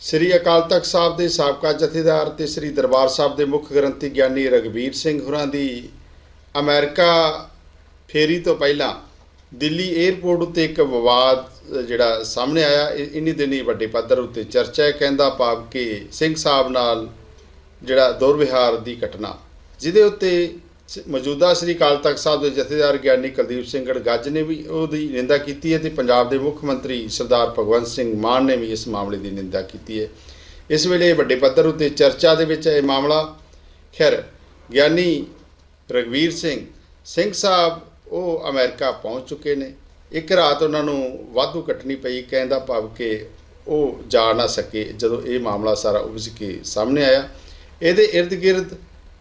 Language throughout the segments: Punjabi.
ਸ੍ਰੀ ਅਕਾਲ ਤਖਤ ਸਾਹਿਬ ਦੇ ਸਾਬਕਾ ਜਥੇਦਾਰ ਤੇ ਸ੍ਰੀ ਦਰਬਾਰ ਸਾਹਿਬ ਦੇ ਮੁੱਖ ਗ੍ਰੰਥੀ ਗਿਆਨੀ ਰਗਵੀਰ ਸਿੰਘ ਹੋਰਾਂ ਦੀ ਅਮਰੀਕਾ ਫੇਰੀ ਤੋਂ ਪਹਿਲਾਂ ਦਿੱਲੀ 에ਅਰਪੋਰਟ ਉੱਤੇ ਇੱਕ ਵਿਵਾਦ ਜਿਹੜਾ ਸਾਹਮਣੇ ਆਇਆ। ਇ- ਇੰਨੀ ਦਿਨੀ ਵੱਡੇ ਪੱਧਰ ਉੱਤੇ ਚਰਚਾ ਹੈ। ਕਹਿੰਦਾ ਭਾਵ ਕਿ ਸਿੰਘ ਸਾਹਿਬ ਨਾਲ ਜਿਹੜਾ ਦੁਰਵਿਹਾਰ ਦੀ ਘਟਨਾ ਜਿਹਦੇ ਉੱਤੇ ਮੌਜੂਦਾ ਸ੍ਰੀ ਅਕਾਲ ਤਖਤ ਸਾਹਿਬ ਦੇ ਜਥੇਦਾਰ ਗਿਆਨੀ ਕੁਲਦੀਪ ਸਿੰਘ ਗੜਗੱਜ ਨੇ ਵੀ ਉਹਦੀ ਨਿੰਦਾ ਕੀਤੀ ਹੈ ਤੇ ਪੰਜਾਬ ਦੇ ਮੁੱਖ ਮੰਤਰੀ ਸਰਦਾਰ ਭਗਵੰਤ ਸਿੰਘ ਮਾਨ ਨੇ ਵੀ ਇਸ ਮਾਮਲੇ ਦੀ ਨਿੰਦਾ ਕੀਤੀ ਹੈ। ਇਸ ਵੇਲੇ ਵੱਡੇ ਪੱਧਰ ਉੱਤੇ ਚਰਚਾ ਦੇ ਵਿੱਚ ਇਹ ਮਾਮਲਾ। ਖੈਰ, ਗਿਆਨੀ ਰਗਵੀਰ ਸਿੰਘ ਸਿੰਘ ਸਾਹਿਬ ਉਹ ਅਮਰੀਕਾ ਪਹੁੰਚ ਚੁੱਕੇ ਨੇ। ਇੱਕ ਰਾਤ ਉਹਨਾਂ ਨੂੰ ਵਾਧੂ ਕੱਟਣੀ ਪਈ ਕਹਿੰਦਾ ਭਾਵ ਕਿ ਉਹ ਜਾ ਨਾ ਸਕੇ ਜਦੋਂ ਇਹ ਮਾਮਲਾ ਸਾਰਾ ਉਪਜ ਕੇ ਸਾਹਮਣੇ ਆਇਆ। ਇਹਦੇ ਇਰਦ ਗਿਰਦ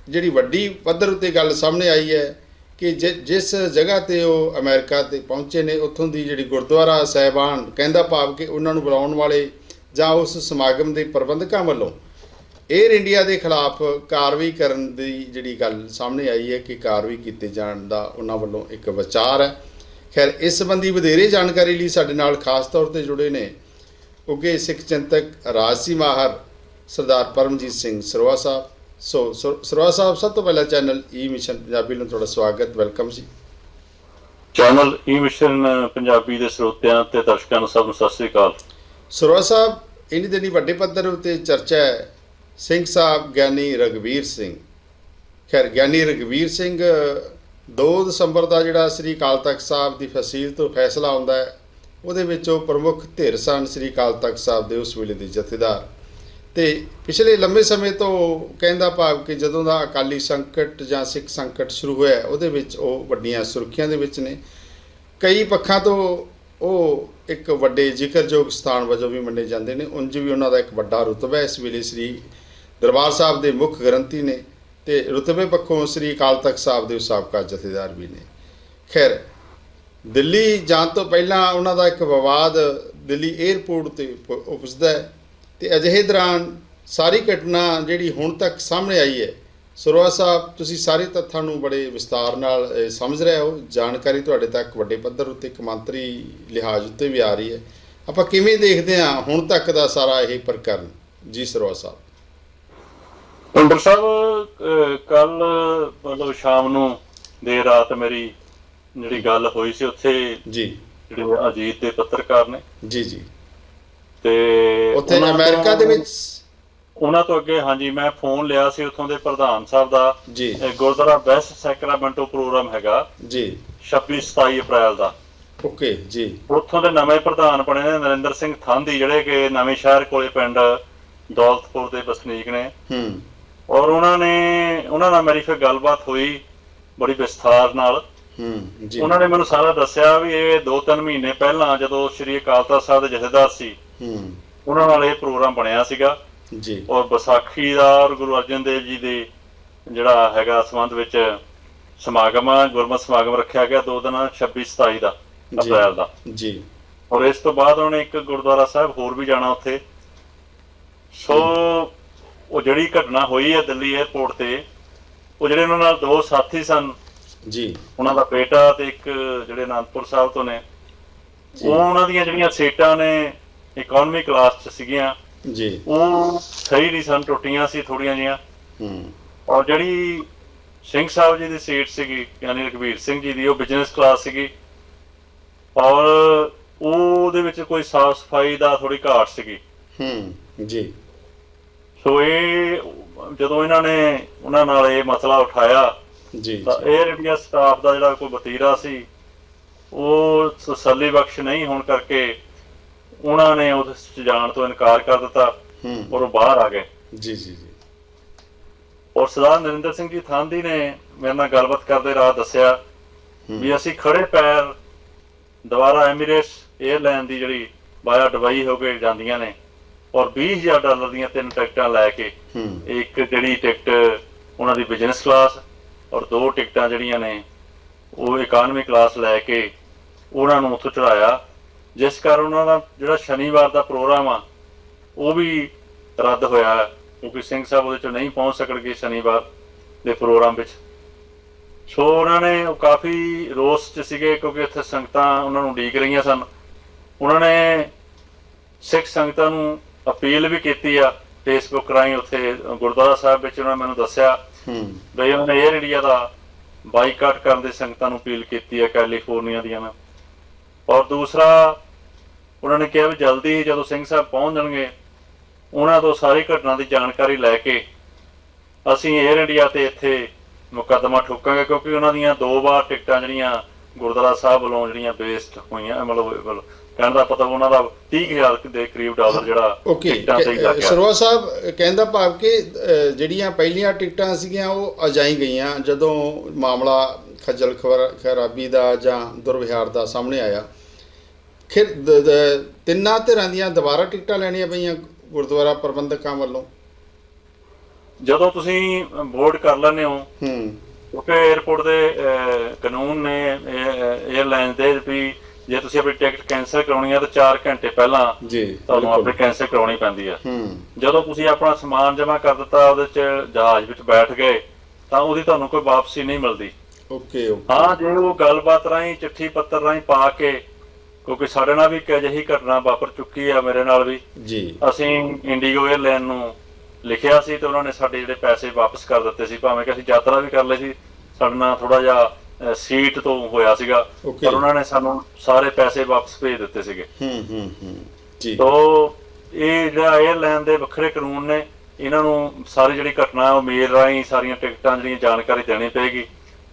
ਜਿਹੜੀ ਵੱਡੀ ਪੱਧਰ ਉੱਤੇ ਗੱਲ ਸਾਹਮਣੇ ਆਈ ਹੈ ਕਿ ਜਿਸ ਜਗ੍ਹਾ ਤੇ ਉਹ ਅਮਰੀਕਾ ਤੇ ਪਹੁੰਚੇ ਨੇ, ਉੱਥੋਂ ਦੀ ਜਿਹੜੀ ਗੁਰਦੁਆਰਾ ਸਾਹਿਬਾਨ ਕਹਿੰਦਾ ਭਾਵ ਕਿ ਉਹਨਾਂ ਨੂੰ ਬੁਲਾਉਣ ਵਾਲੇ ਜਾਂ ਉਸ ਸਮਾਗਮ ਦੇ ਪ੍ਰਬੰਧਕਾਂ ਵੱਲੋਂ 에ਅਰ ਇੰਡੀਆ ਦੇ ਖਿਲਾਫ ਕਾਰਵਾਈ ਕਰਨ ਦੀ ਜਿਹੜੀ ਗੱਲ ਸਾਹਮਣੇ ਆਈ ਹੈ ਕਿ ਕਾਰਵਾਈ ਕੀਤੇ ਜਾਣ ਦਾ ਉਹਨਾਂ ਵੱਲੋਂ ਇੱਕ ਵਿਚਾਰ ਹੈ। ਖੈਰ, ਇਸ ਸੰਬੰਧੀ ਵਧੇਰੇ ਜਾਣਕਾਰੀ ਲਈ ਸਾਡੇ ਨਾਲ ਖਾਸ ਤੌਰ ਤੇ ਜੁੜੇ ਨੇ ਉੱਘੇ ਸਿੱਖ ਚਿੰਤਕ ਰਾਜਸੀ ਮਾਹਰ, ਸਰਦਾਰ ਪਰਮਜੀਤ ਸਿੰਘ ਸਰਵਾ ਸਾਹਿਬ। ਸੋ ਸਰ- ਸਰਵਾ ਸਾਹਿਬ ਸਭ ਤੋਂ ਪਹਿਲਾਂ ਚੈਨਲ ਈ ਮਿਸ਼ਨ ਪੰਜਾਬੀ ਨੂੰ ਤੁਹਾਡਾ ਸਵਾਗਤ ਵੈਲਕਮ ਜੀ। ਚੈਨਲ ਈ ਮਿਸ਼ਨ ਪੰਜਾਬੀ ਦੇ ਸਰੋਤਿਆਂ ਤੇ ਦਰਸ਼ਕਾਂ ਨੂੰ ਸਭ ਨੂੰ ਸਤਿ ਸ੍ਰੀ ਅਕਾਲ। ਸਰਵਾ ਸਾਹਿਬ ਇਨੀ ਦਿਨੀ ਵੱਡੇ ਪੱਧਰ ਉਤੇ ਚਰਚਾ ਹੈ ਸਿੰਘ ਸਾਹਿਬ ਗਿਆਨੀ ਰਗਵੀਰ ਸਿੰਘ। ਖੈਰ ਗਿਆਨੀ ਰਗਵੀਰ ਸਿੰਘ 2 ਦਸੰਬਰ ਦਾ ਜਿਹੜਾ ਸ੍ਰੀ ਅਕਾਲ ਤਖਤ ਸਾਹਿਬ ਦੀ ਫਸੀਲ ਤੋਂ ਫੈਸਲਾ ਆਉਂਦਾ ਹੈ ਉਹਦੇ ਵਿੱਚ ਉਹ ਪ੍ਰਮੁੱਖ ਧਿਰ ਸਨ ਸ੍ਰੀ ਅਕਾਲ ਤਖਤ ਸਾਹਿਬ ਦੇ ਉਸ ਵੇਲੇ ਦੇ ਜਥੇਦਾਰ। ਤੇ ਪਿਛਲੇ ਲੰਮੇ ਸਮੇਂ ਤੋਂ ਕਹਿੰਦਾ ਭਾਵ ਕਿ ਜਦੋਂ ਦਾ ਅਕਾਲੀ ਸੰਕਟ ਜਾਂ ਸਿੱਖ ਸੰਕਟ ਸ਼ੁਰੂ ਹੋਇਆ ਉਹਦੇ ਵਿੱਚ ਉਹ ਵੱਡੀਆਂ ਸੁਰਖੀਆਂ ਦੇ ਵਿੱਚ ਨੇ। ਕਈ ਪੱਖਾਂ ਤੋਂ ਉਹ ਇੱਕ ਵੱਡੇ ਜ਼ਿਕਰਯੋਗ ਸਥਾਨ ਵਜੋਂ ਵੀ ਮੰਨੇ ਜਾਂਦੇ ਨੇ। ਉਂਝ ਵੀ ਉਹਨਾਂ ਦਾ ਇੱਕ ਵੱਡਾ ਰੁਤਬਾ ਇਸ ਵੇਲੇ ਸ੍ਰੀ ਦਰਬਾਰ ਸਾਹਿਬ ਦੇ ਮੁੱਖ ਗ੍ਰੰਥੀ ਨੇ ਤੇ ਰੁਤਬੇ ਪੱਖੋਂ ਸ੍ਰੀ ਅਕਾਲ ਤਖਤ ਸਾਹਿਬ ਦੇ ਸਾਬਕਾ ਜਥੇਦਾਰ ਵੀ ਨੇ। ਖੈਰ, ਦਿੱਲੀ ਜਾਣ ਤੋਂ ਪਹਿਲਾਂ ਉਹਨਾਂ ਦਾ ਇੱਕ ਵਿਵਾਦ ਦਿੱਲੀ 에ਅਰਪੋਰਟ ਤੇ ਪ- ਉਪਜਦਾ ਹੈ। ਤੇ ਅਜਿਹੇ ਦੌਰਾਨ ਸਾਰੀ ਘਟਨਾ ਜਿਹੜੀ ਹੁਣ ਤੱਕ ਸਾਹਮਣੇ ਆਈ ਹੈ ਸਰਵਾ ਸਾਹਿਬ ਤੁਸੀਂ ਸਾਰੇ ਤੱਥਾਂ ਨੂੰ ਬੜੇ ਵਿਸਤਾਰ ਨਾਲ ਸਮਝ ਰਹੇ ਹੋ। ਜਾਣਕਾਰੀ ਤੁਹਾਡੇ ਤੱਕ ਵੱਡੇ ਪੱਧਰ ਉੱਤੇ ਕਮਾਂਤਰੀ ਲਿਹਾਜ਼ ਉੱਤੇ ਵੀ ਆ ਰਹੀ ਹੈ। ਆਪਾਂ ਕਿਵੇਂ ਦੇਖਦੇ ਹਾਂ ਹੁਣ ਤੱਕ ਦਾ ਸਾਰਾ ਇਹ ਪ੍ਰਕਰਨ? ਜੀ ਸਰਵਾ ਸਾਹਿਬ। ਡਾਕਟਰ ਸਾਹਿਬ ਕੱਲ ਮਤਲਬ ਸ਼ਾਮ ਨੂੰ ਦੇਰ ਰਾਤ ਮੇਰੀ ਜਿਹੜੀ ਗੱਲ ਹੋਈ ਸੀ ਉੱਥੇ ਜੀ। ਜਿਹੜੇ ਅਜੀਤ ਦੇ ਪੱਤਰਕਾਰ ਨੇ। ਜੀ ਜੀ। ਤੇ ਉੱਥੇ ਉਹਨਾਂ ਅਮਰੀਕਾ ਤੋਂ- ਦੇ ਵਿੱਚ? ਉਹਨਾਂ ਤੋਂ ਅੱਗੇ ਹਾਂਜੀ ਮੈਂ ਫੋਨ ਲਿਆ ਸੀ ਉੱਥੋਂ ਦੇ ਪ੍ਰਧਾਨ ਸਾਹਿਬ ਦਾ। ਜੀ। ਇਹ ਗੁਰਦੁਆਰਾ ਸੈਕਰਾਮੈਂਟੋ ਪ੍ਰੋਗਰਾਮ ਹੈਗਾ। ਜੀ। 26 27 ਅਪ੍ਰੈਲ ਦਾ। ਓਕੇ ਜੀ। ਉੱਥੋਂ ਦੇ ਨਵੇਂ ਪ੍ਰਧਾਨ ਬਣੇ ਨੇ ਨਰਿੰਦਰ ਸਿੰਘ ਥਾਂਦੀ ਜਿਹੜੇ ਕਿ ਨਵੇਂ ਸ਼ਹਿਰ ਕੋਲੇ ਪਿੰਡ ਦੌਲਤਪੁਰ ਦੇ ਵਸਨੀਕ ਨੇ। ਹੂੰ। ਔਰ ਉਹਨਾਂ ਨੇ ਉਹਨਾਂ ਨਾਲ ਮੇਰੀ ਫਿਰ ਗੱਲਬਾਤ ਹੋਈ ਬੜੀ ਵਿਸਥਾਰ ਨਾਲ। ਹੂੰ ਜੀ। ਉਹਨਾਂ ਨੇ ਮੈਨੂੰ ਸਾਰਾ ਦੱਸਿਆ ਵੀ ਇਹ 2-3 ਮਹੀਨੇ ਪਹਿਲਾਂ ਜਦੋਂ ਸ਼੍ਰੀ ਅਕਾਲ ਤਖਤ ਸਾਹਿਬ ਦੇ ਜਥੇਦਾਰ ਸੀ ਹੂੰ। ਉਹਨਾਂ ਨਾਲ ਇਹ ਪ੍ਰੋਗਰਾਮ ਬਣਿਆ ਸੀਗਾ। ਜੀ। ਔਰ ਵਿਸਾਖੀ ਦਾ ਔਰ ਗੁਰੂ ਅਰਜਨ ਦੇਵ ਜੀ ਦੇ ਜਿਹੜਾ ਹੈਗਾ ਸੰਬੰਧ ਵਿੱਚ ਸਮਾਗਮ ਗੁਰਮਤਿ ਸਮਾਗਮ ਰੱਖਿਆ ਗਿਆ ਦੋ ਦਿਨ 26 27 ਦਾ। ਅਪ੍ਰੈਲ ਦਾ। ਜੀ। ਔਰ ਇਸ ਤੋਂ ਬਾਅਦ ਉਹਨੇ ਇੱਕ ਗੁਰਦੁਆਰਾ ਸਾਹਿਬ ਹੋਰ ਵੀ ਜਾਣਾ ਉੱਥੇ। ਸੋ ਉਹ ਜਿਹੜੀ ਘਟਨਾ ਹੋਈ ਹੈ ਦਿੱਲੀ 에ਅਰਪੋਰਟ ਤੇ ਉਹ ਜਿਹੜੇ ਉਹਨਾਂ ਨਾਲ ਦੋ ਸਾਥੀ ਸਨ ਜੀ। ਉਹਨਾਂ ਦਾ ਬੇਟਾ ਤੇ ਇੱਕ ਜਿਹੜੇ ਅਨੰਦਪੁਰ ਸਾਹਿਬ ਤੋਂ ਨੇ ਉਹਨਾਂ ਦੀਆਂ ਜਿਹੜੀਆਂ ਸੀਟਾਂ ਨੇ ਇਕਨੋਮੀ ਕਲਾਸ 'ਚ ਸੀਗੀਆਂ। ਜੀ। ਉਹ ਸਹੀ ਨਹੀਂ ਸਨ ਟੁੱਟੀਆਂ ਸੀ ਥੋੜੀਆਂ ਜੀਆਂ ਹੂੰ। ਔਰ ਜਿਹੜੀ ਸਿੰਘ ਸਾਹਿਬ ਜੀ ਦੀ ਸੀਟ ਸੀਗੀ ਯਾਨੀ ਰਘਵੀਰ ਸਿੰਘ ਜੀ ਦੀ ਉਹ ਬਿਜ਼ਨਸ ਕਲਾਸ ਸੀਗੀ। ਔਰ ਉਹਦੇ ਵਿੱਚ ਕੋਈ ਸਾਫ਼ ਸਫ਼ਾਈ ਦਾ ਥੋੜੀ ਘਾਟ ਸੀਗੀ। ਹੂੰ ਜੀ। ਸੋ ਇਹ ਜਦੋਂ ਇਹਨਾਂ ਨੇ ਉਹਨਾਂ ਨਾਲ ਇਹ ਮਸਲਾ ਉਠਾਇਆ ਜੀ ਤਾਂ ਅਰ ਇੰਡੀਆ ਸਟਾਫ ਦਾ ਜਿਹੜਾ ਕੋਈ ਵਤੀਰਾ ਸੀ ਉਹ ਤਸੱਲੀ ਬਖਸ਼ ਨਹੀਂ ਹੋਣ ਕਰਕੇ ਉਹਨਾਂ ਨੇ ਉਸ 'ਚ ਜਾਣ ਤੋਂ ਇਨਕਾਰ ਕਰ ਦਿੱਤਾ ਹੂੰ। ਔਰ ਉਹ ਬਾਹਰ ਆ ਗਏ। ਜੀ ਜੀ ਜੀ। ਔਰ ਸਰਦਾਰ ਨਰਿੰਦਰ ਸਿੰਘ ਜੀ ਥਾਂਦੀ ਨੇ ਮੇਰੇ ਨਾਲ ਗੱਲਬਾਤ ਕਰਦੇ ਰਾਹ ਦੱਸਿਆ। ਵੀ ਅਸੀਂ ਖੜੇ ਪੈਰ ਦੁਬਾਰਾ ਐਮੀਰੇਟਸ 에ਅਰਲਾਈਨ ਦੀ ਜਿਹੜੀ ਬਾਇਆ ਦੁਬਈ ਹੋ ਕੇ ਜਾਂਦੀਆਂ ਨੇ ਔਰ 20000 ਡਾਲਰ ਦੀਆਂ ਤਿੰਨ ਟਿਕਟਾਂ ਲੈ ਕੇ ਇੱਕ ਜਿਹੜੀ ਟਿਕਟ ਉਹਨਾਂ ਦੀ ਬਿਜ਼ਨਸ ਕਲਾਸ ਔਰ ਦੋ ਟਿਕਟਾਂ ਜਿਹੜੀਆਂ ਨੇ ਉਹ ਇਕਾਨਮੀ ਕਲਾਸ ਲੈ ਕੇ ਉਹਨਾਂ ਨੂੰ ਉੱਥੋਂ ਚੜਾਇਆ ਜਿਸ ਕਾਰਨ ਉਹਨਾਂ ਦਾ ਜਿਹੜਾ ਸ਼ਨੀਵਾਰ ਦਾ ਪ੍ਰੋਗਰਾਮ ਆ ਉਹ ਵੀ ਰੱਦ ਹੋਇਆ ਕਿਉਂਕਿ ਸਿੰਘ ਸਾਹਿਬ ਉਹਦੇ ਚ ਨਹੀਂ ਪਹੁੰਚ ਸਕਣਗੇ ਸ਼ਨੀਵਾਰ ਦੇ ਪ੍ਰੋਗਰਾਮ ਵਿੱਚ। ਸੋ ਉਹਨਾਂ ਨੇ ਉਹ ਕਾਫੀ ਰੋਸ ਚ ਸੀਗੇ ਕਿਉਂਕਿ ਉੱਥੇ ਸੰਗਤਾਂ ਉਹਨਾਂ ਨੂੰ ਉਡੀਕ ਰਹੀਆਂ ਸਨ। ਉਹਨਾਂ ਨੇ ਸਿੱਖ ਸੰਗਤਾਂ ਨੂੰ ਅਪੀਲ ਵੀ ਕੀਤੀ ਆ ਫੇਸਬੁੱਕ ਰਾਹੀਂ ਉੱਥੇ ਗੁਰਦੁਆਰਾ ਸਾਹਿਬ ਵਿੱਚ ਉਹਨਾਂ ਨੇ ਮੈਨੂੰ ਦੱਸਿਆ ਹੂੰ। ਬਈ ਉਹਨਾਂ ਨੇ 에ਅਰ ਇੰਡੀਆ ਦਾ ਬਾਈਕਾਟ ਕਰਨ ਦੀ ਸੰਗਤਾਂ ਨੂੰ ਅਪੀਲ ਕੀਤੀ ਹੈ ਕੈਲੀਫੋਰਨੀਆ ਦੀਆਂ ਔਰ ਦੂਸਰਾ ਉਹਨਾਂ ਨੇ ਕਿਹਾ ਵੀ ਜਲਦੀ ਹੀ ਜਦੋਂ ਸਿੰਘ ਸਾਹਿਬ ਪਹੁੰਚ ਜਾਣਗੇ ਉਹਨਾਂ ਤੋਂ ਸਾਰੀ ਘਟਨਾ ਦੀ ਜਾਣਕਾਰੀ ਲੈ ਕੇ ਅਸੀਂ 에ਅਰ ਇੰਡੀਆ ਤੇ ਇੱਥੇ ਮੁਕੱਦਮਾ ਠੋਕਾਂਗੇ ਕਿਉਂਕਿ ਉਹਨਾਂ ਦੀਆਂ ਦੋ ਵਾਰ ਟਿਕਟਾਂ ਜਿਹੜੀਆਂ ਗੁਰਦੁਆਰਾ ਸਾਹਿਬ ਵੱਲੋਂ ਜਿਹੜੀਆਂ ਵੇਸਟ ਹੋਈਆਂ ਮਤਲਬ ਕਹਿਣ ਦਾ ਪਤਾ ਉਹਨਾਂ ਦਾ 30000 ਦੇ ਕਰੀਬ ਡਾਲਰ ਜਿਹੜਾ ਟਿਕਟਾਂ ਤੇ ਹੀ ਲੱਗ ਗਿਆ ਸਰਵਾ ਸਾਹਿਬ ਅ, ਕਹਿਣ ਦਾ ਭਾਵ ਕਿ ਜਿਹੜੀਆਂ ਪਹਿਲੀਆਂ ਟਿਕਟਾਂ ਸੀਗੀਆਂ ਉਹ ਅਜਾਈ ਗਈਆਂ ਜਦੋਂ ਮਾਮਲਾ ਖੱਜਲ ਖਰਾਬੀ ਦਾ ਜਾਂ ਦੁਰਵਿਹਾਰ ਦਾ ਸਾਹਮਣੇ ਆਇਆ। ਖਿਰ ਤਿੰਨਾਂ ਧਿਰਾਂ ਦੀਆਂ ਦੁਬਾਰਾ ਟਿਕਟਾਂ ਲੈਣੀਆਂ ਪਈਆਂ ਗੁਰਦੁਆਰਾ ਪ੍ਰਬੰਧਕਾਂ ਵੱਲੋਂ? ਜਦੋਂ ਤੁਸੀਂ ਬੋਰਡ ਕਰ ਲੈਂਦੇ ਹੋ ਹੂੰ। ਕਿਉਂਕਿ 에어ਪੋਰਟ ਦੇ ਕਾਨੂੰਨ ਨੇ 에ਅਰਲਾਈਨ ਦੇ ਵੀ ਜੇ ਤੁਸੀਂ ਆਪਣੀ ਟਿਕਟ ਕੈਨਸਲ ਕਰਾਉਣੀ ਹੈ ਤਾਂ 4 ਘੰਟੇ ਪਹਿਲਾਂ ਤੁਹਾਨੂੰ ਆਪਣੀ ਕੈਨਸਲ ਕਰਾਉਣੀ ਪੈਂਦੀ ਹੈ। ਜਦੋਂ ਤੁਸੀਂ ਆਪਣਾ ਸਮਾਨ ਜਮ੍ਹਾਂ ਕਰ ਦਿੱਤਾ ਉਹਦੇ ਚ ਜਹਾਜ਼ ਵਿੱਚ ਬੈਠ ਗਏ ਤਾਂ ਉਹਦੀ ਤੁਹਾਨੂੰ ਕੋਈ ਵਾਪਸੀ ਨਹੀਂ ਮਿਲਦੀ। ਓਕੇ। ਹਾਂ ਜੇ ਉਹ ਗੱਲਬਾਤ ਰਾਹੀਂ ਚਿੱਠੀ ਪੱਤਰ ਰਾਹੀਂ ਪਾ ਕੇ ਕਿਉਂਕਿ ਸਾਡੇ ਨਾਲ ਵੀ ਇੱਕ ਅਜਿਹੀ ਘਟਨਾ ਵਾਪਰ ਚੁੱਕੀ ਆ ਮੇਰੇ ਨਾਲ ਵੀ। ਜੀ। ਅਸੀਂ ਇੰਡੀਗੋ 에ਅਰਲਾਈਨ ਨੂੰ ਲਿਖਿਆ ਸੀ ਤੇ ਉਹਨਾਂ ਨੇ ਸਾਡੇ ਜਿਹੜੇ ਪੈਸੇ ਵਾਪਸ ਕਰ ਦਿੱਤੇ ਸੀ। ਭਾਵੇਂ ਕਿ ਅਸੀਂ ਯਾਤਰਾ ਵੀ ਕਰ ਲਈ ਸੀ ਸਾਡੇ ਨਾਲ ਥੋੜਾ ਜਿਹਾ ਸੀਟ ਤੋਂ ਹੋਇਆ ਸੀਗਾ. ਪਰ ਉਹਨਾਂ ਨੇ ਸਾਨੂੰ ਸਾਰੇ ਪੈਸੇ ਵਾਪਸ ਭੇਜ ਦਿੱਤੇ ਸੀਗੇ। ਹੂੰ ਹੂੰ ਹੂੰ। ਜੀ। ਤੋ ਇਹ ਜਿਹੜਾ 에ਅਰਲਾਈਨ ਦੇ ਵੱਖਰੇ ਕਾਨੂੰਨ ਨੇ ਇਹਨਾਂ ਨੂੰ ਸਾਰੀ ਜਿਹੜੀ ਘਟਨਾ ਉਹ ਮੇਲ ਰਾਹੀਂ ਸਾਰੀਆਂ ਟਿਕਟਾਂ ਜਿਹੜੀਆਂ ਜਾਣਕਾਰੀ ਦੇਣੀ ਪਏਗੀ।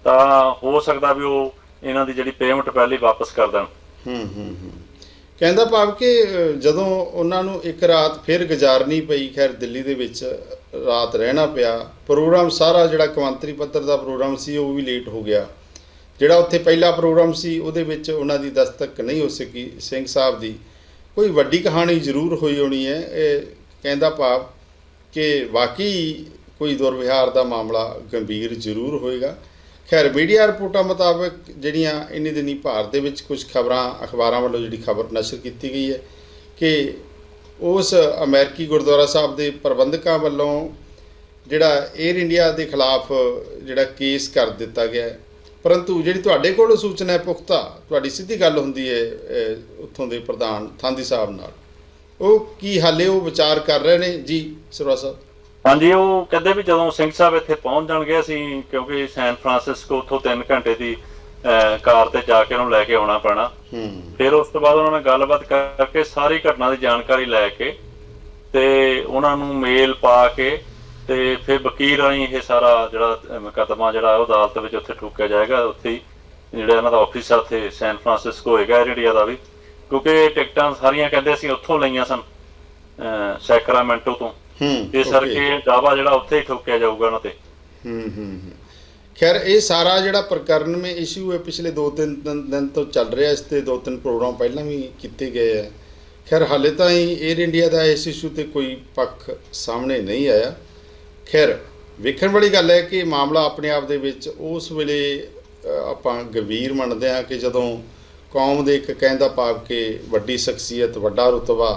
ਤਾਂ ਹੋ ਸਕਦਾ ਵੀ ਉਹ ਇਹਨਾਂ ਦੀ ਜਿਹੜੀ ਪੇਮੈਂਟ ਪਹਿਲੀ ਵਾਪਸ ਕਰ ਦੇਣ। ਹੂੰ ਹੂੰ ਹੂੰ। ਕਹਿੰਦਾ ਭਾਵ ਕਿ ਜਦੋਂ ਉਹਨਾਂ ਨੂੰ ਇੱਕ ਰਾਤ ਫਿਰ ਗੁਜ਼ਾਰਨੀ ਪਈ, ਖੈਰ ਦਿੱਲੀ ਦੇ ਵਿੱਚ ਰਾਤ ਰਹਿਣਾ ਪਿਆ, ਪ੍ਰੋਗਰਾਮ ਸਾਰਾ ਜਿਹੜਾ ਕਵੰਤਰੀ ਪੱਤਰ ਦਾ ਪ੍ਰੋਗਰਾਮ ਸੀ, ਉਹ ਵੀ ਲੇਟ ਹੋ ਗਿਆ। ਜਿਹੜਾ ਉੱਥੇ ਪਹਿਲਾ ਪ੍ਰੋਗਰਾਮ ਸੀ, ਉਹਦੇ ਵਿੱਚ ਉਹਨਾਂ ਦੀ ਦਸਤਕ ਨਹੀਂ ਹੋ ਸਕੀ, ਸਿੰਘ ਸਾਹਿਬ ਦੀ। ਕੋਈ ਵੱਡੀ ਕਹਾਣੀ ਜ਼ਰੂਰ ਹੋਈ ਹੋਣੀ ਹੈ। ਇਹ ਕਹਿੰਦਾ ਭਾਵ ਕਿ ਵਾਕਈ ਕੋਈ ਦੁਰਵਿਹਾਰ ਦਾ ਮਾਮਲਾ ਗੰਭੀਰ ਜ਼ਰੂਰ ਹੋਏਗਾ। ਖੈਰ ਮੀਡੀਆ ਰਿਪੋਰਟਾਂ ਮੁਤਾਬਕ ਜਿਹੜੀਆਂ ਇੰਨੀ ਦਿਨੀ ਭਾਰਤ ਦੇ ਵਿੱਚ ਕੁਝ ਖਬਰਾਂ, ਅਖਬਾਰਾਂ ਵੱਲੋਂ ਜਿਹੜੀ ਖਬਰ ਨਸ਼ਰ ਕੀਤੀ ਗਈ ਹੈ ਕਿ ਉਸ ਅਮਰੀਕੀ ਗੁਰਦੁਆਰਾ ਸਾਹਿਬ ਦੇ ਪ੍ਰਬੰਧਕਾਂ ਵੱਲੋਂ ਜਿਹੜਾ 에ਅਰ ਇੰਡੀਆ ਦੇ ਖਿਲਾਫ ਜਿਹੜਾ ਕੇਸ ਕਰ ਦਿੱਤਾ ਗਿਆ ਹੈ। ਪਰੰਤੂ ਜਿਹੜੀ ਤੁਹਾਡੇ ਕੋਲ ਸੂਚਨਾ ਹੈ, ਪੁਖਤਾ, ਤੁਹਾਡੀ ਸਿੱਧੀ ਗੱਲ ਹੁੰਦੀ ਹੈ ਉੱਥੋਂ ਦੇ ਪ੍ਰਧਾਨ, ਥਾਂਦੀ ਸਾਹਿਬ ਨਾਲ। ਉਹ ਕੀ ਹਾਲੇ ਉਹ ਵਿਚਾਰ ਕਰ ਰਹੇ ਨੇ? ਜੀ, ਸਰਵਾ ਸਾਹਿਬ। ਹਾਂਜੀ ਉਹ ਕਹਿੰਦੇ ਵੀ ਜਦੋਂ ਸਿੰਘ ਸਾਹਿਬ ਇੱਥੇ ਪਹੁੰਚ ਜਾਣਗੇ ਅਸੀਂ ਕਿਉਂਕਿ ਸੈਨ ਫਰਾਂਸਿਸਕੋ ਉੱਥੋਂ 3 ਘੰਟੇ ਦੀ ਕਾਰ ਤੇ ਜਾ ਕੇ ਉਹਨੂੰ ਲੈ ਕੇ ਆਉਣਾ ਪੈਣਾ। ਫਿਰ ਉਸ ਤੋਂ ਬਾਅਦ ਉਹਨਾਂ ਨਾਲ ਗੱਲਬਾਤ ਕਰਕੇ ਸਾਰੀ ਘਟਨਾ ਦੀ ਜਾਣਕਾਰੀ ਲੈ ਕੇ ਤੇ ਉਹਨਾਂ ਨੂੰ ਮੇਲ ਪਾ ਕੇ ਤੇ ਫਿਰ ਵਕੀਲ ਰਾਹੀਂ ਇਹ ਸਾਰਾ ਜਿਹੜਾ ਮੁਕੱਦਮਾ ਜਿਹੜਾ ਉਹ ਅਦਾਲਤ ਵਿੱਚ ਉੱਥੇ ਠੋਕਿਆ ਜਾਏਗਾ। ਉੱਥੇ ਜਿਹੜਾ ਇਹਨਾਂ ਦਾ ਆਫਿਸ ਆ ਉੱਥੇ ਸੈਨ ਫਰਾਂਸਿਸਕੋ ਅਰ ਇੰਡੀਆ ਦਾ ਵੀ। ਕਿਉਂਕਿ ਟਿਕਟਾਂ ਸਾਰੀਆਂ ਕਹਿੰਦੇ ਅਸੀਂ ਉੱਥੋਂ ਲਈਆਂ ਸਨ ਸੈਕਰਾਮੈਂਟੋ ਤੋਂ। ਇਸ। ਕਰਕੇ ਦਾਵਾ ਜਿਹੜਾ ਉੱਥੇ ਹੀ ਠੋਕਿਆ ਜਾਊਗਾ ਉਹਨਾਂ ਤੇ ਹੂੰ ਹੂੰ। ਖੈਰ ਇਹ ਸਾਰਾ ਜਿਹੜਾ ਪ੍ਰਕਰਨ ਮੇ ਇਸ਼ੂ ਹੈ ਪਿਛਲੇ 2-3 ਦਿਨ ਤੋਂ ਚੱਲ ਰਿਹਾ ਇਸ ਤੇ ਦੋ ਤਿੰਨ ਪ੍ਰੋਗਰਾਮ ਪਹਿਲਾਂ ਵੀ ਕੀਤੇ ਗਏ ਆ ਖੈਰ ਹਾਲੇ ਤਾਂ ਹੀ 에ਅਰ ਇੰਡੀਆ ਦਾ ਇਸ ਇਸ਼ੂ ਤੇ ਕੋਈ ਪੱਖ ਸਾਹਮਣੇ ਨਹੀਂ ਆਇਆ ਖੈਰ ਵੇਖਣ ਵਾਲੀ ਗੱਲ ਹੈ ਕਿ ਮਾਮਲਾ ਆਪਣੇ ਆਪ ਦੇ ਵਿੱਚ ਉਸ ਵੇਲੇ ਆਪਾਂ ਗੰਭੀਰ ਮੰਨਦੇ ਹਾਂ ਕਿ ਜਦੋਂ ਕੌਮ ਦੇ ਇੱਕ ਕਹਿੰਦਾ ਭਾਵ ਕਿ ਵੱਡੀ ਸ਼ਖਸੀਅਤ ਵੱਡਾ ਰੁਤਬਾ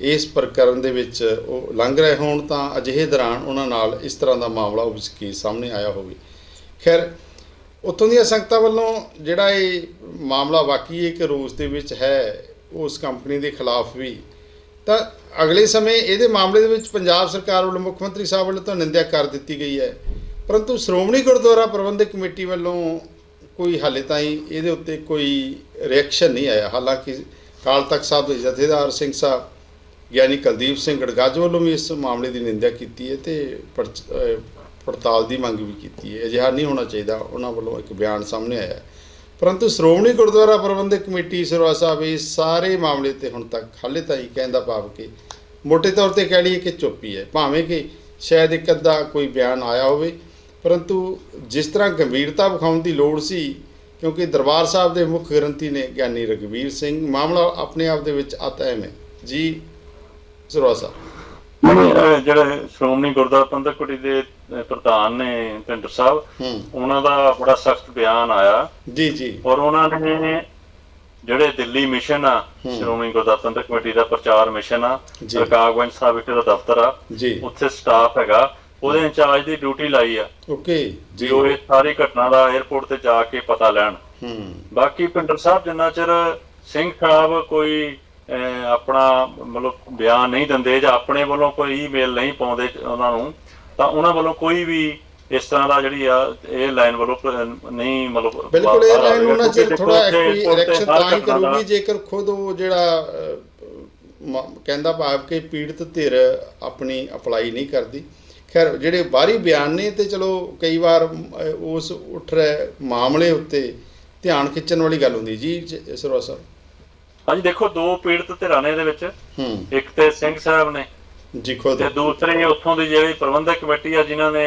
ਇਸ ਪ੍ਰਕਰਨ ਦੇ ਵਿੱਚ ਉਹ ਲੰਘ ਰਹੇ ਹੋਣ ਤਾਂ ਅਜਿਹੇ ਦੌਰਾਨ ਉਹਨਾਂ ਨਾਲ ਇਸ ਤਰ੍ਹਾਂ ਦਾ ਮਾਮਲਾ ਉਸ ਕੇ ਸਾਹਮਣੇ ਆਇਆ ਹੋਵੇ। ਖੈਰ, ਉੱਥੋਂ ਦੀਆਂ ਸੰਗਤਾਂ ਵੱਲੋਂ ਜਿਹੜਾ ਇਹ ਮਾਮਲਾ ਵਾਕਈ ਇੱਕ ਰੂਸ ਦੇ ਵਿੱਚ ਹੈ, ਉਸ ਕੰਪਨੀ ਦੇ ਖਿਲਾਫ ਵੀ, ਤਾਂ ਅਗਲੇ ਸਮੇਂ ਇਹਦੇ ਮਾਮਲੇ ਦੇ ਵਿੱਚ ਪੰਜਾਬ ਸਰਕਾਰ ਵੱਲੋਂ ਮੁੱਖ ਮੰਤਰੀ ਸਾਹਿਬ ਵੱਲੋਂ ਤਾਂ ਨਿੰਦਿਆ ਕਰ ਦਿੱਤੀ ਗਈ ਹੈ, ਪਰੰਤੂ ਸ਼੍ਰੋਮਣੀ ਗੁਰਦੁਆਰਾ ਪ੍ਰਬੰਧਕ ਕਮੇਟੀ ਵੱਲੋਂ ਕੋਈ ਹਾਲੇ ਤਾਈਂ ਇਹਦੇ ਉੱਤੇ ਕੋਈ ਰਿਐਕਸ਼ਨ ਨਹੀਂ ਆਇਆ। ਹਾਲਾਂਕਿ ਅਕਾਲ ਤਖਤ ਸਾਹਿਬ ਦੇ ਜਥੇਦਾਰ ਸਿੰਘ ਸਾਹਿਬ ਗਿਆਨੀ ਕੁਲਦੀਪ ਸਿੰਘ ਗੜਗਾਜ ਵੱਲੋਂ ਵੀ ਇਸ ਮਾਮਲੇ ਦੀ ਨਿੰਦਿਆ ਕੀਤੀ ਹੈ ਤੇ ਪੜਚ- ਪੜਤਾਲ ਦੀ ਮੰਗ ਵੀ ਕੀਤੀ ਹੈ। ਅਜਿਹਾ ਨਹੀਂ ਹੋਣਾ ਚਾਹੀਦਾ, ਉਹਨਾਂ ਵੱਲੋਂ ਇੱਕ ਬਿਆਨ ਸਾਹਮਣੇ ਆਇਆ ਪਰੰਤੂ ਸ਼੍ਰੋਮਣੀ ਗੁਰਦੁਆਰਾ ਪ੍ਰਬੰਧਕ ਕਮੇਟੀ ਸਰਵਾ ਸਾਹਿਬ ਇਸ ਸਾਰੇ ਮਾਮਲੇ ਤੇ ਹੁਣ ਤੱਕ ਹਾਲੇ ਤਾਈਂ ਕਹਿੰਦਾ ਭਾਵ ਕਿ ਮੋٹے ਤੌਰ ਤੇ ਕਹਿ ਲਈਏ ਕਿ ਚੁੱਪੀ ਹੈ। ਭਾਵੇਂ ਕਿ ਸ਼ਾਇਦ ਇੱਕ ਅੱਧਾ ਕੋਈ ਬਿਆਨ ਆਇਆ ਹੋਵੇ, ਪਰੰਤੂ ਜਿਸ ਤਰ੍ਹਾਂ ਗੰਭੀਰਤਾ ਵਿਖਾਉਣ ਦੀ ਲੋੜ ਸੀ, ਕਿਉਂਕਿ ਦਰਬਾਰ ਸਾਹਿਬ ਦੇ ਮੁੱਖ ਗ੍ਰੰਥੀ ਨੇ ਗਿਆਨੀ ਰਗਵੀਰ ਸਿੰਘ, ਮਾਮਲਾ ਆਪਣੇ ਆਪ ਦੇ ਵਿੱਚ ਅਤਹਿਮ ਹੈ। ਜੀ ਨਹੀਂ, ਅਹ, ਜਿਹੜੇ ਸ਼੍ਰੋਮਣੀ ਗੁਰਦੁਆਰਾ ਪ੍ਰਬੰਧਕ ਕਮੇਟੀ ਦੇ ਪ੍ਰਧਾਨ ਨੇ ਪਿੰਡਰ ਸਾਹਿਬ ਉਹਨਾਂ ਦਾ ਬੜਾ ਸਖਤ ਬਿਆਨ ਆਇਆ। ਜੀ ਜੀ। ਔਰ ਉਹਨਾਂ ਨੇ ਜਿਹੜੇ ਦਿੱਲੀ ਮਿਸ਼ਨ ਆ। ਸ਼੍ਰੋਮਣੀ ਗੁਰਦੁਆਰਾ ਪ੍ਰਬੰਧਕ ਕਮੇਟੀ ਦਾ ਪ੍ਰਚਾਰ ਮਿਸ਼ਨ ਆ ਜੀ। ਰਕਾਬਗੰਜ ਸਾਹਿਬ ਵਿਖੇ ਦਾ ਦਫ਼ਤਰ ਆ ਉੱਥੇ ਸਟਾਫ ਹੈਗਾ ਉਹਦੇ ਇੰਚਾਰਜ ਦੀ ਡਿਊਟੀ ਲਾਈ ਆ। ਓਕੇ ਜੀ। ਉਹ ਇਹ ਸਾਰੀ ਘਟਨਾ ਦਾ 에ਅਰਪੋਰਟ ਤੇ ਜਾ ਕੇ ਪਤਾ ਲੈਣ। ਹੂੰ। ਬਾਕੀ ਪਿੰਡਰ ਸਾਹਿਬ ਜਿੰਨਾ ਚਿਰ ਸਿੰਘ ਸਾਹਿਬ ਕੋਈ ਆਪਣਾ ਮਤਲਬ ਬਿਆਨ ਨਹੀਂ ਦਿੰਦੇ ਜਾਂ ਆਪਣੇ ਵੱਲੋਂ ਕੋਈ ਈਮੇਲ ਨਹੀਂ ਪਾਉਂਦੇ ਉਹਨਾਂ ਨੂੰ ਤਾਂ ਉਹਨਾਂ ਵੱਲੋਂ ਕੋਈ ਵੀ ਇਸ ਤਰ੍ਹਾਂ ਦਾ ਜਿਹੜੀ ਆ ਇਹ ਲਾਈਨ ਵੱਲੋਂ ਨਹੀਂ ਮਤਲਬ ਬਿਲਕੁਲ ਇਹ ਲਾਈਨ ਉਹਨਾਂ ਚਿਰ ਥੋੜਾ ਤੇ ਐਕਸ਼ਨ ਤਾਂ ਹੀ ਕਰੂਗੀ ਜੇਕਰ ਖੁਦ ਉਹ ਜਿਹੜਾ ਕਹਿੰਦਾ ਭਾਵ ਕਿ ਪੀੜਤ ਧਿਰ ਆਪਣੀ ਅਪਲਾਈ ਨਹੀਂ ਕਰਦੀ। ਖੈਰ ਜਿਹੜੇ ਬਾਹਰੀ ਬਿਆਨ ਨੇ ਤੇ ਚਲੋ ਕਈ ਵਾਰ ਉਸ ਉੱਠ ਰਹੇ ਮਾਮਲੇ ਉੱਤੇ ਧਿਆਨ ਖਿੱਚਣ ਵਾਲੀ ਗੱਲ ਹੁੰਦੀ ਜੀ ਸਰਵਾ ਸਾਹਿਬ। ਹਾਂਜੀ ਦੇਖੋ ਦੋ ਪੀੜਤ ਧਿਰਾਂ ਨੇ ਇਹਦੇ ਵਿੱਚ ਹੂੰ। ਇੱਕ ਤੇ ਸਿੰਘ ਸਾਹਿਬ ਨੇ ਜੀ ਖੁਦ। ਤੇ ਦੂਸਰੇ ਉੱਥੋਂ ਦੀ ਜਿਹੜੀ ਪ੍ਰਬੰਧਕ ਕਮੇਟੀ ਆ ਜਿਨ੍ਹਾਂ ਨੇ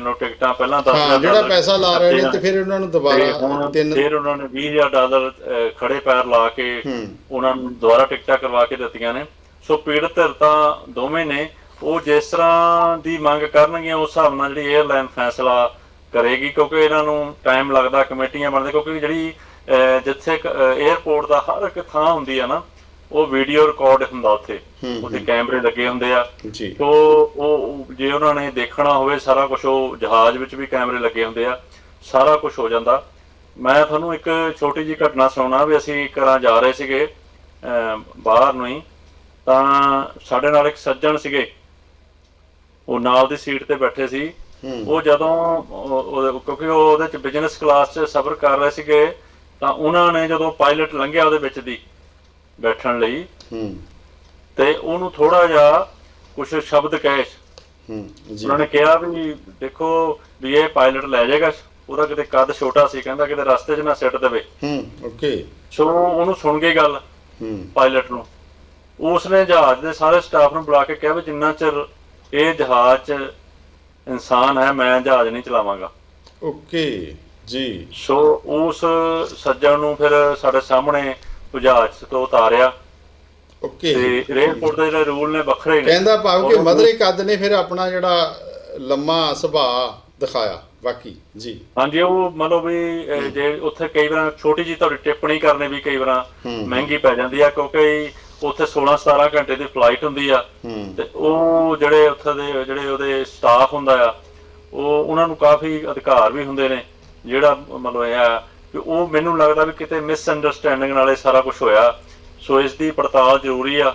ਨੂੰ ਟਿਕਟਾਂ ਪਹਿਲਾਂ ਦੱਸ ਹਾਂ ਜਿਹੜਾ ਪੈਸਾ ਲਾ ਰਹੇ ਨੇ ਤੇ ਫਿਰ ਉਹਨਾਂ ਨੂੰ ਦੁਬਾਰਾ ਤਿੰਨ ਫਿਰ ਉਹਨਾਂ ਨੇ 20000 ਡਾਲਰ ਖੜੇ ਪੈਰ ਲਾ ਕੇ ਉਹਨਾਂ ਨੂੰ ਦੁਬਾਰਾ ਟਿਕਟਾਂ ਕਰਵਾ ਕੇ ਦਿੱਤੀਆਂ ਨੇ। ਸੋ ਪੀੜਤ ਧਿਰ ਤਾਂ ਦੋਵੇਂ ਨੇ ਉਹ ਜਿਸ ਤਰ੍ਹਾਂ ਦੀ ਮੰਗ ਕਰਨਗੀਆਂ ਉਸ ਹਿਸਾਬ ਨਾਲ ਜਿਹੜੀ 에ਅਰਲਾਈਨ ਫੈਸਲਾ ਕਰੇਗੀ ਕਿਉਂਕਿ ਇਹਨਾਂ ਨੂੰ ਟਾਈਮ ਲੱਗਦਾ ਕਮੇਟੀਆਂ ਬਣਦੇ ਕਿਉਂਕਿ ਜਿਹੜੀ ਜਿੱਥੇ 에ਅਰਪੋਰਟ ਦਾ ਹਰ ਇੱਕ ਥਾਂ ਹੁੰਦੀ ਆ ਨਾ ਉਹ ਵੀਡੀਓ ਰਿਕਾਰਡ ਹੁੰਦਾ ਉੱਥੇ। ਉਹਦੇ ਕੈਮਰੇ ਲੱਗੇ ਹੁੰਦੇ ਆ। ਜੀ। ਤੋ ਉਹ ਜੇ ਉਹਨਾਂ ਨੇ ਦੇਖਣਾ ਹੋਵੇ ਸਾਰਾ ਕੁਝ ਉਹ ਜਹਾਜ਼ ਵਿੱਚ ਵੀ ਕੈਮਰੇ ਲੱਗੇ ਹੁੰਦੇ ਆ। ਸਾਰਾ ਕੁਝ ਹੋ ਜਾਂਦਾ। ਮੈਂ ਤੁਹਾਨੂੰ ਇੱਕ ਛੋਟੀ ਜੀ ਘਟਨਾ ਸੁਣਾਉਣਾ ਵੀ ਅਸੀਂ ਘਰਾਂ ਜਾ ਰਹੇ ਸੀਗੇ ਬਾਹਰ ਨੂੰ ਹੀ। ਤਾਂ ਸਾਡੇ ਨਾਲ ਇੱਕ ਸੱਜਣ ਸੀਗੇ। ਉਹ ਨਾਲ ਦੀ ਸੀਟ ਤੇ ਬੈਠੇ ਸੀ। ਉਹ ਜਦੋਂ ਕਿਉਂਕਿ ਉਹ ਉਹਦੇ ਚ ਬਿਜ਼ਨਸ ਕਲਾਸ 'ਚ ਸਫ਼ਰ ਕਰ ਰਹੇ ਸੀਗੇ ਤਾਂ ਉਹਨਾਂ ਨੇ ਜਦੋਂ ਪਾਇਲਟ ਲੰਘਿਆ ਉਹਦੇ ਵਿੱਚ ਦੀ ਬੈਠਣ ਲਈ ਹੂੰ। ਤੇ ਉਹਨੂੰ ਥੋੜਾ ਜਿਹਾ ਕੁਝ ਸ਼ਬਦ ਕਹੇ ਹੂੰ ਜੀ। ਉਹਨਾਂ ਨੇ ਕਿਹਾ ਵੀ ਦੇਖੋ ਵੀ ਇਹ ਪਾਇਲਟ ਲੈ ਜਾਏਗਾ ਉਹਦਾ ਕਿਤੇ ਕੱਦ ਛੋਟਾ ਸੀ ਕਹਿੰਦਾ ਕਿਤੇ ਰਸਤੇ 'ਚ ਨਾ ਸਿੱਟ ਦੇਵੇ। ਹੂੰ ਓਕੇ। ਸੋ ਉਹਨੂੰ ਸੁਣ ਗਈ ਗੱਲ ਹੂੰ। ਪਾਇਲਟ ਨੂੰ। ਉਸਨੇ ਜਹਾਜ਼ ਦੇ ਸਾਰੇ ਸਟਾਫ ਨੂੰ ਬੁਲਾ ਕੇ ਕਿਹਾ ਵੀ ਜਿੰਨਾ ਚਿਰ ਇਹ ਜਹਾਜ਼ 'ਚ ਇਨਸਾਨ ਹੈ ਮੈਂ ਜਹਾਜ਼ ਨਹੀਂ ਚਲਾਵਾਂਗਾ। ਓਕੇ। ਜੀ ਸੋ ਉਸ ਸੱਜਣ ਨੂੰ ਫਿਰ ਸਾਡੇ ਸਾਹਮਣੇ ਜਹਾਜ਼ ਤੋਂ ਉਤਾਰਿਆ ਓਕੇ। ਤੇ 에어ਪੋਰਟ ਦੇ ਜਿਹੜੇ ਰੂਲ ਨੇ ਵੱਖਰੇ ਨੇ। ਕਹਿੰਦਾ ਭਾਵ ਕਿ ਮਧਰੇ ਕੱਦ ਨੇ ਫਿਰ ਆਪਣਾ ਜਿਹੜਾ ਲੰਮਾ ਸੁਭਾਅ ਦਿਖਾਇਆ। ਬਾਕੀ ਜੀ। ਹਾਂਜੀ ਉਹ ਮਤਲਬ ਵੀ ਜੇ ਉੱਥੇ ਕਈ ਵਾਰ ਛੋਟੀ ਜੀ ਤੁਹਾਡੀ ਟਿੱਪਣੀ ਕਰਨੇ ਵੀ ਕਈ ਵਾਰ। ਮਹਿੰਗੀ ਪੈ ਜਾਂਦੀ ਆ ਕਿਉਂਕਿ ਉੱਥੇ 16 17 ਘੰਟੇ ਦੀ ਫਲਾਈਟ ਹੁੰਦੀ ਆ। ਤੇ ਉਹ ਜਿਹੜੇ ਉੱਥੇ ਦੇ ਜਿਹੜੇ ਉਹਦੇ ਸਟਾਫ ਹੁੰਦਾ ਆ ਉਹ ਉਹਨਾਂ ਨੂੰ ਕਾਫੀ ਅਧਿਕਾਰ ਵੀ ਹੁੰਦੇ ਨੇ। ਜਿਹੜਾ ਮਤਲਬ ਇਹ ਆ ਕਿ ਉਹ ਮੈਨੂੰ ਲੱਗਦਾ ਵੀ ਕਿਤੇ ਮਿਸ ਅੰਡਰਸਟੈਂਡਿੰਗ ਨਾਲੇ ਸਾਰਾ ਕੁਝ ਹੋਇਆ। ਸੋ ਇਸ ਦੀ ਪੜਤਾਲ ਜ਼ਰੂਰੀ ਆ।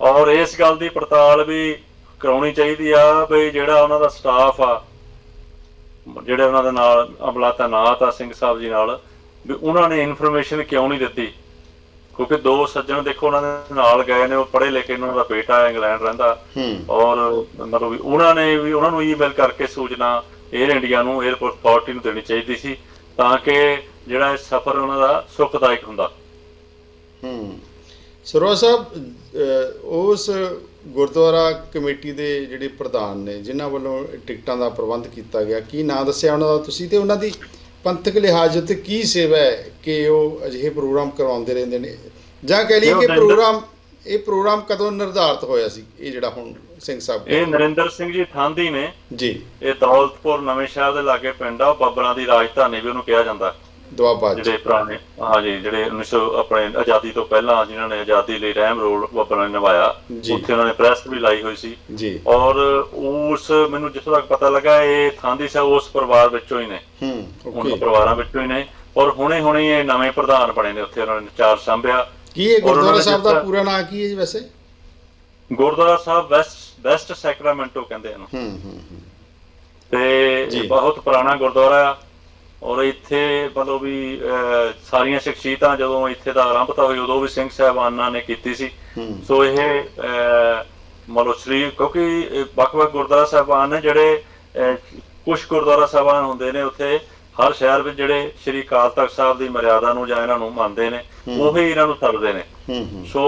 ਔਰ ਇਸ ਗੱਲ ਦੀ ਪੜਤਾਲ ਵੀ ਕਰਾਉਣੀ ਚਾਹੀਦੀ ਆ ਵੀ ਜਿਹੜਾ ਉਹਨਾਂ ਦਾ ਸਟਾਫ ਆ ਜਿਹੜੇ ਉਹਨਾਂ ਦੇ ਨਾਲ ਅਮਲਾ ਤੈਨਾਤ ਆ ਸਿੰਘ ਸਾਹਿਬ ਜੀ ਨਾਲ ਵੀ ਉਹਨਾਂ ਨੇ ਇਨਫੋਰਮੇਸ਼ਨ ਕਿਉਂ ਨਹੀਂ ਦਿੱਤੀ? ਕਿਉਂਕਿ ਦੋ ਸੱਜਣ ਦੇਖੋ ਉਹਨਾਂ ਦੇ ਨਾਲ ਗਏ ਨੇ ਉਹ ਪੜ੍ਹੇ ਲਿਖੇ ਉਹਨਾਂ ਦਾ ਬੇਟਾ ਇੰਗਲੈਂਡ ਰਹਿੰਦਾ। ਹੂੰ। ਔਰ ਮਤਲਬ ਵੀ ਉਹਨਾਂ ਨੇ ਵੀ ਉਹਨਾਂ ਨੂੰ ਈਮੇਲ ਕਰਕੇ ਸੂਚਨਾ 에ਅਰ ਇੰਡੀਆ ਨੂੰ 에ਅਰਪੋਰਟ ਅਥਾਰਟੀ ਨੂੰ ਦੇਣੀ ਚਾਹੀਦੀ ਸੀ ਤਾਂ ਕਿ ਜਿਹੜਾ ਇਹ ਸਫ਼ਰ ਉਹਨਾਂ ਦਾ ਸੁਖਦਾਇਕ ਹੁੰਦਾ। ਹੂੰ। ਸਰਵਾ ਸਾਹਿਬ ਉਸ ਗੁਰਦੁਆਰਾ ਕਮੇਟੀ ਦੇ ਜਿਹੜੇ ਪ੍ਰਧਾਨ ਨੇ ਜਿਨ੍ਹਾਂ ਵੱਲੋਂ ਟਿਕਟਾਂ ਦਾ ਪ੍ਰਬੰਧ ਕੀਤਾ ਗਿਆ ਕੀ ਨਾਂ ਦੱਸਿਆ ਉਹਨਾਂ ਦਾ ਤੁਸੀਂ ਤੇ ਉਹਨਾਂ ਦੀ ਪੰਥਕ ਲਿਹਾਜ਼ ਉੱਤੇ ਕੀ ਸੇਵਾ ਹੈ ਕਿ ਉਹ ਅਜਿਹੇ ਪ੍ਰੋਗਰਾਮ ਕਰਵਾਉਂਦੇ ਰਹਿੰਦੇ ਨੇ? ਜਾਂ ਕਹਿ ਲਈਏ ਕਿ ਪ੍ਰੋਗਰਾਮ ਇਹ ਪ੍ਰੋਗਰਾਮ ਕਦੋਂ ਨਿਰਧਾਰਤ ਹੋਇਆ ਸੀ? ਇਹ ਜਿਹੜਾ ਹੁਣ ਸਿੰਘ ਸਾਹਿਬ ਇਹ ਨਰਿੰਦਰ ਸਿੰਘ ਜੀ ਥਾਂਦੀ ਨੇ। ਜੀ। ਇਹ ਦੌਲਤਪੁਰ ਨਵੇਂ ਸ਼ਹਿਰ ਦੇ ਲਾਗੇ ਪਿੰਡ ਆ ਬਾਬਰਾਂ ਦੀ ਰਾਜਧਾਨੀ ਵੀ ਉਹਨੂੰ ਕਿਹਾ ਜਾਂਦਾ। ਦੁਆਬਾ ਜਿਹੜੇ ਪੁਰਾਣੇ ਹਾਂਜੀ ਜਿਹੜੇ 1900 ਆਪਣੇ ਆਜ਼ਾਦੀ ਤੋਂ ਪਹਿਲਾਂ ਜਿਨ੍ਹਾਂ ਨੇ ਆਜ਼ਾਦੀ ਲਈ ਰਹਿਮ ਰੋਲ ਬਾਬਰਾਂ ਨੇ ਨਿਭਾਇਆ। ਉੱਥੇ ਉਹਨਾਂ ਨੇ ਪ੍ਰੈਸ ਵੀ ਲਾਈ ਹੋਈ ਸੀ। ਜੀ। ਔਰ ਉਸ ਮੈਨੂੰ ਜਿੱਥੋਂ ਤੱਕ ਪਤਾ ਲੱਗਾ ਇਹ ਥਾਂਦੀ ਸਾਹਿਬ ਉਸ ਪਰਿਵਾਰ ਵਿੱਚੋਂ ਹੀ ਨੇ। ਹੂੰ ਉਹਨਾਂ ਪਰਿਵਾਰਾਂ ਵਿੱਚੋਂ ਹੀ ਨੇ। ਔਰ ਹੁਣੇ ਹੁਣੇ ਇਹ ਨਵੇਂ ਪ੍ਰਧਾਨ ਬਣੇ ਨੇ ਉੱਥੇ ਉਹਨਾਂ ਨੇ ਚਾਰ ਸੰਭਿਆ। ਕੀ ਇਹ ਗੁਰਦੁਆਰਾ ਸਾਹਿਬ ਦਾ ਪੂਰਾ ਨਾਂ ਕੀ ਹੈ ਜੀ ਵੈਸੇ? Gurdwara Sahib west west Sacramento ਕਹਿੰਦੇ ਇਹਨੂੰ ਹੂੰ ਹੂੰ ਹੂੰ। ਤੇ। ਇਹ ਬਹੁਤ ਪੁਰਾਣਾ ਗੁਰਦੁਆਰਾ ਆ ਔਰ ਇੱਥੇ ਮਤਲਬ ਵੀ ਸਾਰੀਆਂ ਸ਼ਖਸੀਅਤਾਂ ਜਦੋਂ ਇੱਥੇ ਦਾ ਆਰੰਭਤਾ ਹੋਈ ਉਦੋਂ ਵੀ ਸਿੰਘ ਸਾਹਿਬਾਨਾਂ ਨੇ ਕੀਤੀ ਸੀ। ਹੂੰ। ਸੋ ਇਹ ਮਤਲਬ ਸ੍ਰੀ ਕਿਉਂਕਿ ਵੱਖ-ਵੱਖ ਗੁਰਦੁਆਰਾ ਸਾਹਿਬਾਨ ਨੇ ਜਿਹੜੇ ਕੁਝ ਗੁਰਦੁਆਰਾ ਸਾਹਿਬਾਨ ਹੁੰਦੇ ਨੇ ਉੱਥੇ ਹਰ ਸ਼ਹਿਰ ਵਿੱਚ ਜਿਹੜੇ ਸ੍ਰੀ ਅਕਾਲ ਤਖਤ ਸਾਹਿਬ ਦੀ ਮਰਿਆਦਾ ਨੂੰ ਜਾਂ ਇਹਨਾਂ ਨੂੰ ਮੰਨਦੇ ਨੇ ਹੂੰ। ਉਹੀ ਇਹਨਾਂ ਨੂੰ ਤਰਦੇ ਨੇ। ਹੂੰ ਹੂੰ। ਸੋ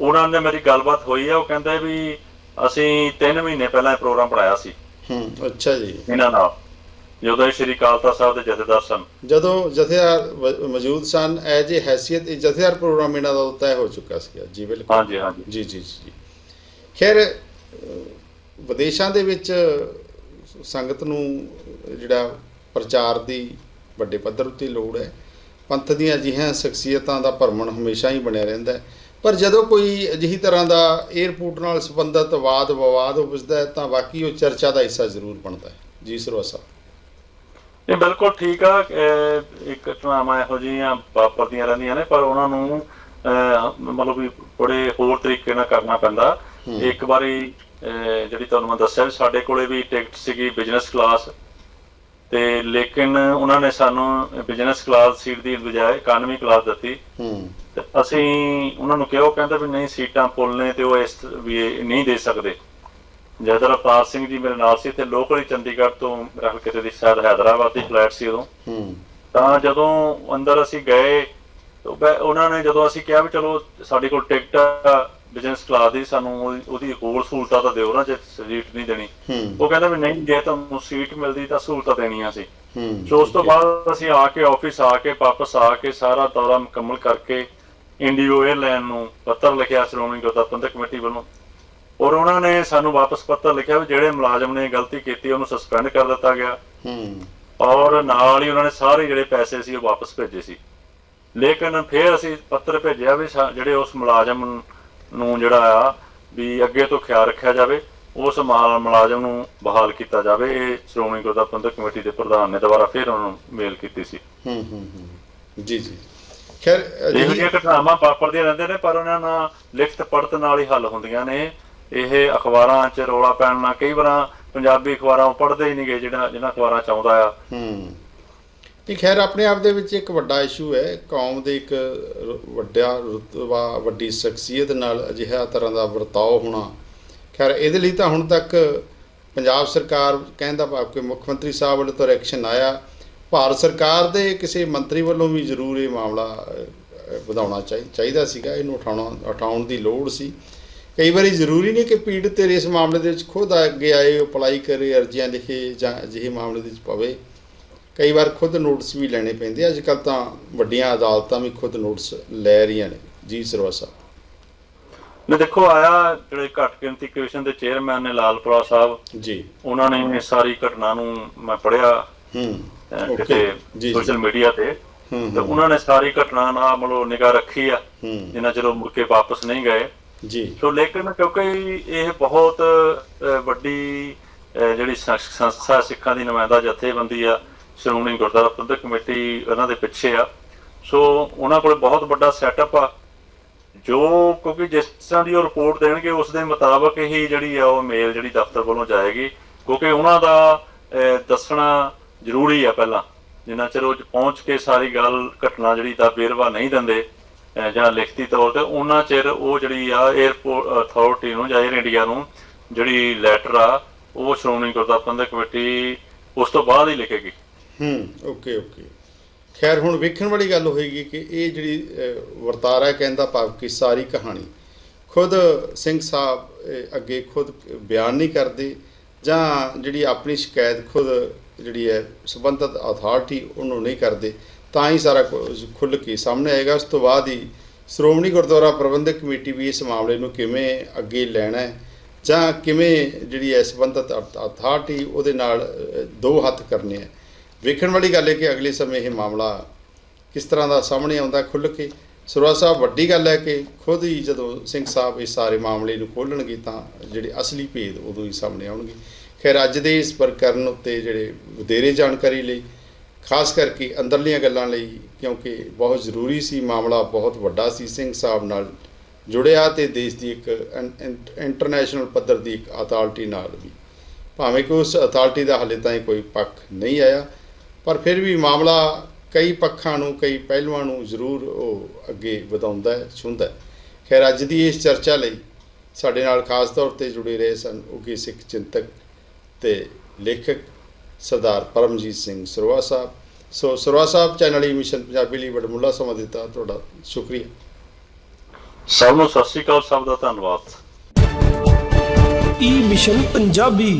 ਉਹਨਾਂ ਨੇ ਮੇਰੀ ਗੱਲਬਾਤ ਹੋਈ ਆ ਉਹ ਕਹਿੰਦੇ ਵੀ ਅਸੀਂ 3 ਮਹੀਨੇ ਪਹਿਲਾਂ ਇਹ ਪ੍ਰੋਗਰਾਮ ਬਣਾਇਆ ਸੀ। ਹੂੰ ਅੱਛਾ ਜੀ। ਇਹਨਾਂ ਨਾਲ। ਜਦੋਂ ਸ੍ਰੀ ਅਕਾਲ ਤਖਤ ਸਾਹਿਬ ਦੇ ਜਥੇਦਾਰ ਸਨ। ਜਦੋਂ ਜਥੇਦਾਰ ਮੌਜੂਦ ਸਨ ਐਜ ਏ ਇਹ ਜਥੇਦਾਰ ਪ੍ਰੋਗਰਾਮ ਇਹਨਾਂ ਦਾ ਤੈਅ ਹੋ ਚੁੱਕਾ ਸੀ ਜੀ ਬਿਲਕੁਲ। ਹਾਂਜੀ ਹਾਂਜੀ। ਜੀ ਜੀ ਜੀ। ਖੈਰ ਵਿਦੇਸ਼ਾਂ ਦੇ ਵਿੱਚ ਸੰਗਤ ਨੂੰ ਜਿਹੜਾ ਪ੍ਰਚਾਰ ਦੀ ਵੱਡੇ ਪੱਧਰ ਉੱਤੇ ਲੋੜ ਹੈ। ਪੰਥ ਦੀਆਂ ਅਜਿਹੀਆਂ ਸ਼ਖਸੀਅਤਾਂ ਦਾ ਭਰਮਣ ਹਮੇਸ਼ਾ ਹੀ ਬਣਿਆ ਰਹਿੰਦਾ ਹੈ। ਪਰ ਜਦੋਂ ਕੋਈ ਅਜਿਹੀ ਤਰ੍ਹਾਂ ਦਾ 에ਅਰਪੋਰਟ ਨਾਲ ਸੰਬੰਧਿਤ ਵਾਦ ਵਿਵਾਦ ਉਪਜਦਾ ਹੈ ਤਾਂ ਵਾਕਈ ਉਹ ਚਰਚਾ ਦਾ ਹਿੱਸਾ ਜ਼ਰੂਰ ਬਣਦਾ ਹੈ। ਜੀ ਸਰਵਾ ਸਾਹਿਬ। ਇਹ ਬਿਲਕੁਲ ਠੀਕ ਆ ਇੱਕ ਘਟਨਾਵਾਂ ਇਹੋ ਜਿਹੀਆਂ ਵਾਪਰਦੀਆਂ ਰਹਿੰਦੀਆਂ ਨੇ ਪਰ ਉਹਨਾਂ ਨੂੰ ਮਤਲਬ ਵੀ ਬੜੇ ਹੋਰ ਤਰੀਕੇ ਨਾਲ ਕਰਨਾ ਪੈਂਦਾ। ਇੱਕ ਵਾਰੀ ਜਿਹੜੀ ਤੁਹਾਨੂੰ ਮੈਂ ਦੱਸਿਆ ਸਾਡੇ ਕੋਲੇ ਵੀ ਟਿਕਟ ਸੀਗੀ ਬਿਜ਼ਨਸ ਕਲਾਸ ਤੇ ਲੇਕਿਨ ਉਹਨਾਂ ਨੇ ਸਾਨੂੰ ਬਿਜ਼ਨਸ ਕਲਾਸ ਸੀਟ ਦੀ ਬਜਾਏ ਇਕਾਨਮੀ ਕਲਾਸ ਦਿੱਤੀ। ਹੂੰ। ਤੇ ਅਸੀਂ ਉਹਨਾਂ ਨੂੰ ਕਿਹਾ ਉਹ ਕਹਿੰਦਾ ਵੀ ਨਹੀਂ ਸੀਟਾਂ ਫੁੱਲ ਨੇ ਤੇ ਉਹ ਇਸ ਵੀ ਨਹੀਂ ਦੇ ਸਕਦੇ। ਜਦਰ ਅਵਤਾਰ ਸਿੰਘ ਜੀ ਮੇਰੇ ਨਾਲ ਸੀ ਤੇ ਲੋਕਲ ਹੀ ਚੰਡੀਗੜ੍ਹ ਤੋਂ ਖਿਆਲ ਕਿਤੇ ਦੀ ਸ਼ਾਇਦ ਹੈਦਰਾਬਾਦ ਦੀ ਫਲੈਟ ਸੀ ਉਦੋਂ। ਤਾਂ ਜਦੋਂ ਅੰਦਰ ਅਸੀਂ ਗਏ ਉਹਨਾਂ ਨੇ ਜਦੋਂ ਅਸੀਂ ਕਿਹਾ ਵੀ ਚਲੋ ਸਾਡੇ ਕੋਲ ਟਿਕਟ ਬਿਜ਼ਨਸ ਕਲਾਸ ਦੀ ਸਾਨੂੰ ਉਹਦੀ- ਹੋਰ ਸਹੂਲਤਾਂ ਤਾਂ ਦਿਓ ਨਾ ਜੇ ਸੀਟ ਨਹੀਂ ਦੇਣੀ। ਉਹ ਕਹਿੰਦਾ ਵੀ ਨਹੀਂ ਜੇ ਤੁਹਾਨੂੰ ਸੀਟ ਮਿਲਦੀ ਤਾਂ ਸਹੂਲਤਾਂ ਦੇਣੀਆਂ ਸੀ। ਸੋ ਉਸ ਤੋਂ ਬਾਅਦ ਅਸੀਂ ਆ ਕੇ ਆਫਿਸ ਆ ਕੇ ਵਾਪਸ ਆ ਕੇ ਸਾਰਾ ਦੌਰਾ ਮੁਕੰਮਲ ਕਰਕੇ ਇੰਡੀਗੋ 에ਅਰਲਾਈਨ ਨੂੰ ਪੱਤਰ ਲਿਖਿਆ ਸ਼੍ਰੋਮਣੀ ਗੁਰਦੁਆਰਾ ਕਮੇਟੀ ਵੱਲੋਂ। ਔਰ ਉਹਨਾਂ ਨੇ ਸਾਨੂੰ ਵਾਪਸ ਪੱਤਰ ਲਿਖਿਆ ਵੀ ਜਿਹੜੇ ਮੁਲਾਜ਼ਮ ਨੇ ਗਲਤੀ ਕੀਤੀ ਉਹਨੂੰ ਸਸਪੈਂਡ ਕਰ ਦਿੱਤਾ ਗਿਆ। ਹੂੰ। ਔਰ ਨਾਲ ਹੀ ਉਹਨਾਂ ਨੇ ਸਾਰੇ ਜਿਹੜੇ ਪੈਸੇ ਸੀ ਉਹ ਵਾਪਸ ਭੇਜੇ ਸੀ। ਲੇਕਿਨ ਫਿਰ ਅਸੀਂ ਪੱਤਰ ਭੇਜਿਆ ਵੀ ਜਿਹੜੇ ਉਸ ਮੁਲਾਜ਼ਮ ਨੂੰ ਜਿਹੜਾ ਆ ਵੀ ਅੱਗੇ ਤੋਂ ਖਿਆਲ ਰੱਖਿਆ ਜਾਵੇ ਉਸ ਮਾਲ ਮੁਲਾਜ਼ਮ ਨੂੰ ਬਹਾਲ ਕੀਤਾ ਜਾਵੇ। ਇਹ ਸ਼੍ਰੋਮਣੀ ਗੁਰਦੁਆਰਾ ਪ੍ਰਬੰਧਕ ਕਮੇਟੀ ਦੇ ਪ੍ਰਧਾਨ ਨੇ ਦੁਬਾਰਾ ਫਿਰ ਉਹਨਾਂ ਨੂੰ ਮੇਲ ਕੀਤੀ ਸੀ। ਹੂੰ ਹੂੰ ਹੂੰ। ਜੀ ਜੀ। ਖੈਰ ਇਹੋ ਜਿਹੀਆਂ ਘਟਨਾਵਾਂ ਵਾਪਰਦੀਆਂ ਰਹਿੰਦੀਆਂ ਨੇ ਪਰ ਉਹਨਾਂ ਨਾਲ ਲਿਖਤ ਪੜਤ ਨਾਲ ਹੀ ਹੱਲ ਹੁੰਦੀਆਂ ਨੇ। ਇਹ ਅਖਬਾਰਾਂ 'ਚ ਰੌਲਾ ਪੈਣ ਨਾਲ ਕਈ ਵਾਰਾਂ ਪੰਜਾਬੀ ਅਖਬਾਰਾਂ ਉਹ ਪੜ੍ਹਦੇ ਹੀ ਨਹੀਂ ਗਏ ਜਿਹੜਾ ਜਿਹਨਾਂ ਅਖਬਾਰਾਂ 'ਚ ਆਉਂਦਾ ਆ। ਹੂੰ। ਤੇ ਖੈਰ ਆਪਣੇ ਆਪ ਦੇ ਵਿੱਚ ਇੱਕ ਵੱਡਾ ਇਸ਼ੂ ਹੈ। ਕੌਮ ਦੇ ਇੱਕ ਵੱਡਾ ਰੁਤਬਾ ਵੱਡੀ ਸ਼ਖਸੀਅਤ ਨਾਲ ਅਜਿਹਾ ਤਰ੍ਹਾਂ ਦਾ ਵਰਤਾਓ ਹੋਣਾ। ਖੈਰ ਇਹਦੇ ਲਈ ਤਾਂ ਹੁਣ ਤੱਕ ਪੰਜਾਬ ਸਰਕਾਰ ਕਹਿੰਦਾ ਭਾਵ ਕਿ ਮੁੱਖ ਮੰਤਰੀ ਸਾਹਿਬ ਵੱਲੋਂ ਤਾਂ ਐਕਸ਼ਨ ਆਇਆ। ਭਾਰਤ ਸਰਕਾਰ ਦੇ ਕਿਸੇ ਮੰਤਰੀ ਵੱਲੋਂ ਵੀ ਜ਼ਰੂਰ ਇਹ ਮਾਮਲਾ ਵਧਾਉਣਾ ਚਾਹੀ- ਚਾਹੀਦਾ ਸੀਗਾ। ਇਹਨੂੰ ਉਠਾਉਣਾ ਉਠਾਉਣ ਦੀ ਲੋੜ ਸੀ। ਕਈ ਵਾਰੀ ਜ਼ਰੂਰੀ ਨਹੀਂ ਕਿ ਪੀੜਤ ਇਸ ਮਾਮਲੇ ਦੇ ਵਿੱਚ ਖੁਦ ਅੱਗੇ ਆਏ ਅਪਲਾਈ ਕਰੇ ਅਰਜ਼ੀਆਂ ਲਿਖੇ ਜਾਂ ਅਜਿਹੇ ਮਾਮਲੇ ਦੇ ਵਿੱਚ ਪਵੇ। ਕਈ ਵਾਰ ਖੁਦ ਨੋਟਿਸ ਵੀ ਲੈਣੇ ਪੈਂਦੇ ਅੱਜ ਕੱਲ ਤਾਂ ਵੱਡੀਆਂ ਅਦਾਲਤਾਂ ਵੀ ਖੁਦ ਨੋਟਿਸ ਲੈ ਰਹੀਆਂ ਨੇ। ਜੀ ਸਰਵਾ ਸਾਹਿਬ। ਨੇ ਦੇਖੋ ਆਇਆ ਜਿਹੜੇ ਘੱਟ ਗਿਣਤੀ ਕਮਿਸ਼ਨ ਦੇ ਚੇਅਰਮੈਨ ਨੇ ਲਾਲਪੁਰਾ ਸਾਹਿਬ। ਜੀ। ਉਹਨਾਂ ਨੇ ਇਹ ਸਾਰੀ ਘਟਨਾ ਨੂੰ ਮੈਂ ਪੜਿਆ ਹੂੰ। ਕਿਤੇ ਸੋਸ਼ਲ ਮੀਡੀਆ ਤੇ। ਤੇ ਉਹਨਾਂ ਨੇ ਸਾਰੀ ਘਟਨਾ ਨਾਲ ਮਤਲਬ ਨਿਗਾਹ ਰੱਖੀ ਆ। ਜਿੰਨਾ ਚਿਰ ਉਹ ਮੁੜ ਕੇ ਵਾਪਸ ਨਹੀਂ ਗਏ। ਜੀ। ਸੋ ਲੇਕਿਨ ਕਿਉਂਕਿ ਇਹ ਬਹੁਤ ਵੱਡੀ ਜਿਹੜੀ ਸੰਸ- ਸੰਸਥਾ ਸਿੱਖਾਂ ਦੀ ਨੁਮਾਇੰਦਾ ਜਥੇਬੰਦੀ ਆ ਸ਼੍ਰੋਮਣੀ ਗੁਰਦੁਆਰਾ ਪ੍ਰਬੰਧਕ ਕਮੇਟੀ ਉਹਨਾਂ ਦੇ ਪਿੱਛੇ ਆ। ਸੋ ਉਹਨਾਂ ਕੋਲ ਬਹੁਤ ਵੱਡਾ ਸੈਟਅਪ ਆ। ਜੋ ਕਿਉਂਕਿ ਜਿਸ ਤਰ੍ਹਾਂ ਦੀ ਉਹ ਰਿਪੋਰਟ ਦੇਣਗੇ ਉਸ ਦੇ ਮੁਤਾਬਕ ਹੀ ਜਿਹੜੀ ਆ ਉਹ ਮੇਲ ਜਿਹੜੀ ਦਫ਼ਤਰ ਵੱਲੋਂ ਜਾਏਗੀ। ਕਿਉਂਕਿ ਉਹਨਾਂ ਦਾ ਦੱਸਣਾ ਜ਼ਰੂਰੀ ਹੈ ਪਹਿਲਾਂ। ਜਿੰਨਾ ਚਿਰ ਉਹ ਪਹੁੰਚ ਕੇ ਸਾਰੀ ਗੱਲ, ਘਟਨਾ ਜਿਹੜੀ ਦਾ ਵੇਰਵਾ ਨਹੀਂ ਦਿੰਦੇ ਜਾਂ ਲਿਖਤੀ ਤੌਰ ਤੇ, ਉਹਨਾਂ ਚਿਰ ਉਹ ਜਿਹੜੀ ਆ 에어ਪੋਰਟ ਅਥਾਰਟੀ ਨੂੰ ਜਾਂ 에ਅਰ ਇੰਡੀਆ ਨੂੰ ਜਿਹੜੀ ਲੈਟਰ ਆ, ਉਹ ਸ਼੍ਰੋਮਣੀ ਗੁਰਦੁਆਰਾ ਪ੍ਰਬੰਧਕ ਕਮੇਟੀ ਉਸ ਤੋਂ ਬਾਅਦ ਹੀ ਲਿਖੇਗੀ। ਹੂੰ, ਓਕੇ ਓਕੇ। ਖੈਰ, ਹੁਣ ਵੇਖਣ ਵਾਲੀ ਗੱਲ ਹੋਏਗੀ ਕਿ ਇਹ ਜਿਹੜੀ ਵਰਤਾਰਾ ਕਹਿੰਦਾ ਪਾਪ ਕੀ ਸਾਰੀ ਕਹਾਣੀ। ਖੁਦ ਸਿੰਘ ਸਾਹਿਬ ਅੱਗੇ ਖੁਦ ਬਿਆਨ ਨਹੀਂ ਕਰਦੇ ਜਾਂ ਜਿਹੜੀ ਆਪਣੀ ਸ਼ਿਕਾਇਤ ਖੁਦ ਜਿਹੜੀ ਹੈ ਸੰਬੰਧਿਤ ਅਥਾਰਟੀ ਉਹਨੂੰ ਨਹੀਂ ਕਰਦੇ, ਤਾਂ ਹੀ ਸਾਰਾ ਕੁਝ ਖੁੱਲ੍ਹ ਕੇ ਸਾਹਮਣੇ ਆਏਗਾ। ਉਸ ਤੋਂ ਬਾਅਦ ਹੀ ਸ਼੍ਰੋਮਣੀ ਗੁਰਦੁਆਰਾ ਪ੍ਰਬੰਧਕ ਕਮੇਟੀ ਵੀ ਇਸ ਮਾਮਲੇ ਨੂੰ ਕਿਵੇਂ ਅੱਗੇ ਲੈਣਾ ਹੈ ਜਾਂ ਕਿਵੇਂ ਜਿਹੜੀ ਹੈ ਸੰਬੰਧਿਤ ਅਥਾਰਟੀ ਉਹਦੇ ਨਾਲ ਦੋ ਹੱਥ ਕਰਨੇ ਹੈ। ਵੇਖਣ ਵਾਲੀ ਗੱਲ ਹੈ ਕਿ ਅਗਲੇ ਸਮੇਂ ਇਹ ਮਾਮਲਾ ਕਿਸ ਤਰ੍ਹਾਂ ਦਾ ਸਾਹਮਣੇ ਆਉਂਦਾ ਖੁੱਲ੍ਹ ਕੇ। ਸਰਵਾ ਸਾਹਿਬ, ਵੱਡੀ ਗੱਲ ਹੈ ਕਿ ਖੁਦ ਹੀ ਜਦੋਂ ਸਿੰਘ ਸਾਹਿਬ ਇਸ ਸਾਰੇ ਮਾਮਲੇ ਨੂੰ ਖੋਲਣਗੇ ਤਾਂ ਜਿਹੜੇ ਅਸਲੀ ਭੇਦ ਉਦੋਂ ਹੀ ਸਾਹਮਣੇ ਆਉਣਗੇ। ਖੈਰ ਅੱਜ ਦੇ ਇਸ ਪ੍ਰਕਰਨ ਉੱਤੇ ਜਿਹੜੇ ਵਧੇਰੇ ਜਾਣਕਾਰੀ ਲਈ, ਖਾਸ ਕਰਕੇ ਅੰਦਰਲੀਆਂ ਗੱਲਾਂ ਲਈ, ਕਿਉਂਕਿ ਬਹੁਤ ਜ਼ਰੂਰੀ ਸੀ, ਮਾਮਲਾ ਬਹੁਤ ਵੱਡਾ ਸੀ, ਸਿੰਘ ਸਾਹਿਬ ਨਾਲ ਜੁੜਿਆ ਤੇ ਦੇਸ਼ ਦੀ ਇੱਕ ਇੰਟਰਨੈਸ਼ਨਲ ਪੱਧਰ ਦੀ ਇੱਕ ਅਥਾਰਟੀ ਨਾਲ ਵੀ। ਭਾਵੇਂ ਕਿ ਉਸ ਅਥਾਰਟੀ ਦਾ ਹਾਲੇ ਤਾਈਂ ਕੋਈ ਪੱਖ ਨਹੀਂ ਆਇਆ, ਪਰ ਫਿਰ ਵੀ ਮਾਮਲਾ ਕਈ ਪੱਖਾਂ ਨੂੰ, ਕਈ ਪਹਿਲੂਆਂ ਨੂੰ ਜ਼ਰੂਰ ਉਹ ਅੱਗੇ ਵਧਾਉਂਦਾ ਹੈ ਛੁੰਦਾ ਖੈਰ ਅੱਜ ਦੀ ਇਸ ਚਰਚਾ ਲਈ ਸਾਡੇ ਨਾਲ ਖਾਸ ਤੌਰ ਤੇ ਜੁੜੇ ਰਹੇ ਸਨ ਉਗੇ ਸਿੱਖ ਚਿੰਤਕ ਤੇ ਲੇਖਕ ਸਰਦਾਰ ਪਰਮਜੀਤ ਸਿੰਘ ਸਰਵਾ ਸਾਹਿਬ। ਸੋ ਸਰਵਾ ਸਾਹਿਬ ਚੈਨਲ ਹੀ ਮਿਸ਼ਨ ਪੰਜਾਬੀ ਲਈ ਵਡਮੁੱਲਾ ਸਮਾਂ ਦਿੱਤਾ ਤੁਹਾਡਾ ਸ਼ੁਕਰੀਆ। ਸਭ ਨੂੰ ਸਤਿ ਸ੍ਰੀ ਅਕਾਲ ਸਭ ਦਾ ਧੰਨਵਾਦ। E mission Punjabi.